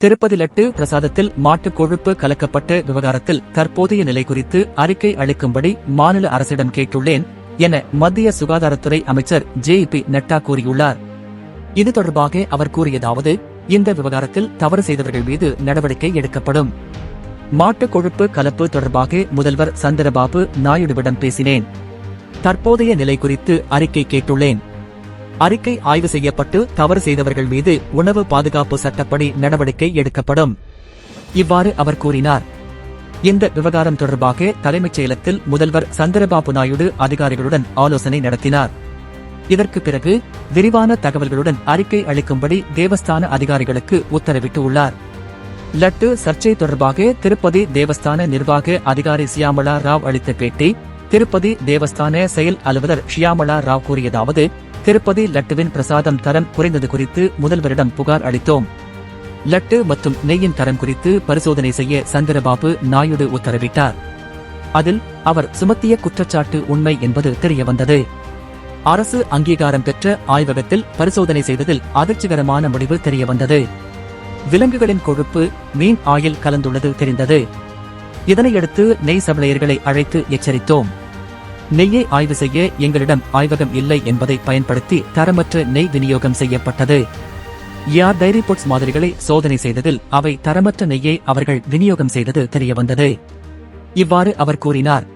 திருப்பதி லட்டு பிரசாதத்தில் மாட்டுக் கொழுப்பு கலக்கப்பட்ட விவகாரத்தில் தற்போதைய நிலை குறித்து அறிக்கை அளிக்கும்படி மாநில அரசிடம் கேட்டுள்ளேன் என மத்திய சுகாதாரத்துறை அமைச்சர் ஜே பி நட்டா கூறியுள்ளார். இது தொடர்பாக அவர் கூறியதாவது இந்த விவகாரத்தில் தவறு செய்தவர்கள் மீது நடவடிக்கை எடுக்கப்படும். மாட்டுக் கொழுப்பு கலப்பு தொடர்பாக முதல்வர் சந்திரபாபு நாயுடுவிடம் பேசினேன். தற்போதைய நிலை குறித்து அறிக்கை கேட்டுள்ளேன். அறிக்கை ஆய்வு செய்யப்பட்டு தவறு செய்தவர்கள் மீது உணவு பாதுகாப்பு சட்டப்படி நடவடிக்கை எடுக்கப்படும். இவ்வாறு அவர் கூறினார். இந்த விவகாரம் தொடர்பாக தலைமைச் செயலத்தில் முதல்வர் சந்திரபாபு நாயுடு அதிகாரிகளுடன் ஆலோசனை நடத்தினார். இதற்கு பிறகு விரிவான தகவல்களுடன் அறிக்கை அளிக்கும்படி தேவஸ்தான அதிகாரிகளுக்கு உத்தரவிட்டு உள்ளார். லட்டு சர்ச்சை தொடர்பாக திருப்பதி தேவஸ்தான நிர்வாக அதிகாரி சியாமலா ராவ் அளித்த பேட்டி திருப்பதி தேவஸ்தான செயல் அலுவலர் ஷியாமலா ராவ் கூறியதாவது திருப்பதி லட்டுவின் பிரசாதம் தரம் குறைந்தது குறித்து முதல்வரிடம் புகார் அளித்தோம். லட்டு மற்றும் நெய்யின் தரம் குறித்து பரிசோதனை செய்ய சந்திரபாபு நாயுடு உத்தரவிட்டார். அதில் அவர் சுமத்திய குற்றச்சாட்டு உண்மை என்பது தெரியவந்தது. அரசு அங்கீகாரம் பெற்ற ஆய்வகத்தில் பரிசோதனை செய்ததில் அதிர்ச்சிகரமான முடிவு தெரியவந்தது. விலங்குகளின் கொழுப்பு மீன் ஆயில் கலந்துள்ளது தெரிந்தது. இதனையடுத்து நெய் சபளையர்களை அழைத்து எச்சரித்தோம். நெய்யை ஆய்வு செய்ய எங்களிடம் ஆய்வகம் இல்லை என்பதை பயன்படுத்தி தரமற்ற நெய் விநியோகம் செய்யப்பட்டது. யார் டைரி பொட்ஸ் மாதிரிகளை சோதனை செய்ததில் அவை தரமற்ற நெய்யை அவர்கள் விநியோகம் செய்தது தெரியவந்தது. இவ்வாறு அவர் கூறினார்.